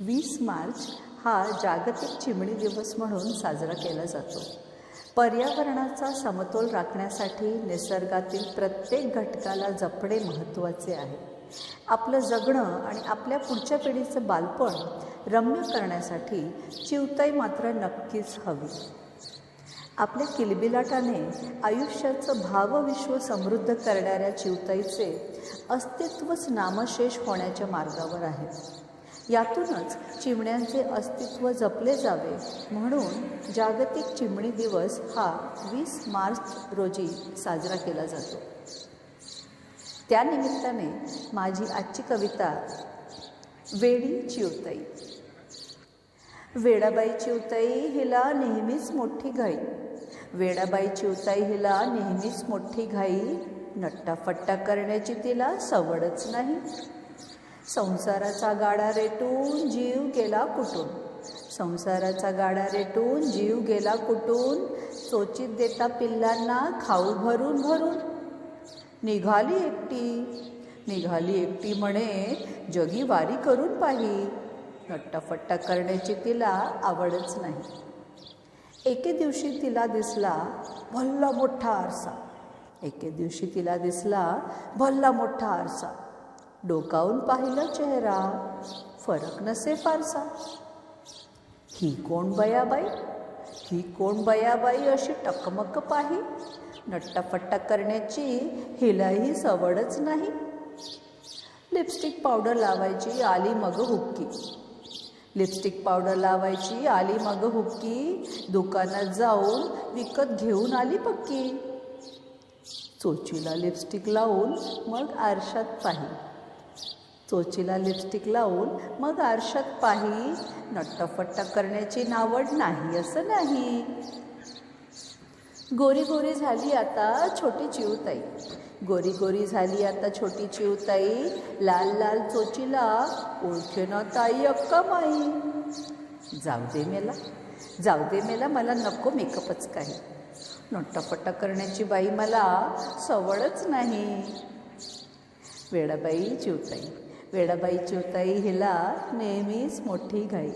वीस मार्च हा जागतिक चिमणी दिवस म्हणून साजरा केला जातो. पर्यावरणाचा समतोल राखण्यासाठी निसर्गातील प्रत्येक घटकाला जपणे महत्त्वाचे आहे. आपलं जगणं आणि आपल्या पुढच्या पिढीचं बालपण रम्य करण्यासाठी चिवताई मात्र नक्कीच हवी. आपल्या किलबिलाटाने आयुष्याचं भावविश्व समृद्ध करणाऱ्या चिवताईचे अस्तित्वच नामशेष होण्याच्या मार्गावर आहे. यातूनच चिमण्यांचे अस्तित्व जपले जावे. म्हणून जागतिक चिमणी दिवस हा वीस मार्च रोजी साजरा केला जातो. त्यानिमित्ताने माझी आजची कविता वेडी चिवताई. वेडाबाई चिवताई हिला नेहमीच मोठी घाई. वेडाबाई चिवताई हिला नेहमीच मोठी घाई. नट्टाफट्टा करण्याची तिला सवडच नाही. संसाराचा गाडा रेटून जीव गेला कुठून? संसाराचा गाडा रेटून जीव गेला कुठून? चोचीत देता पिल्लांना खाऊ भरून भरून. निघाली एकटी. निघाली एकटी म्हणे जगी वारी करून पाही. नट्टाफट्टा करण्याची तिला आवडच नाही. एके दिवशी तिला दिसला भल्ला मोठा आरसा. एके दिवशी तिला दिसला भल्ला मोठा आरसा. डोकावून पाहिलं चेहरा. फरक नसे फारसा. ही कोण बयाबाई? ही कोण बयाबाई अशी टकमक पाही? नट्टापट्टा करण्याची हिलाही सवडच नाही. लिपस्टिक पावडर लावायची आली मग हुक्की. लिपस्टिक पावडर लावायची आली मग हुक्की. दुकानात जाऊन विकत घेऊन आली पक्की. चोचीला लिपस्टिक लावून मग आरशात पाही. चोचीला लिपस्टिक लावून मग आरशात पाही. नट्टफट्ट करण्याची नावड नाही असं नाही. गोरी गोरी झाली आता छोटी चिवताई. गोरी गोरी झाली आता छोटी चिवताई. लाल लाल चोचीला ओळखेना ताई अक्का माई. जाऊ दे मेला. जाऊ दे मेला मला नको मेकअपच काही. नट्टापट्टा करण्याची बाई मला सवडच नाही. वेडाबाई चिवताई वेडाबाई चिवताई हिला नेहमीच मोठी घाई.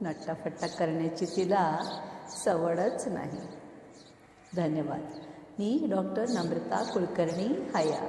नट्टाफट्टा करण्याची तिला सवडच नाही. धन्यवाद. मी डॉक्टर नम्रता कुलकर्णी हया.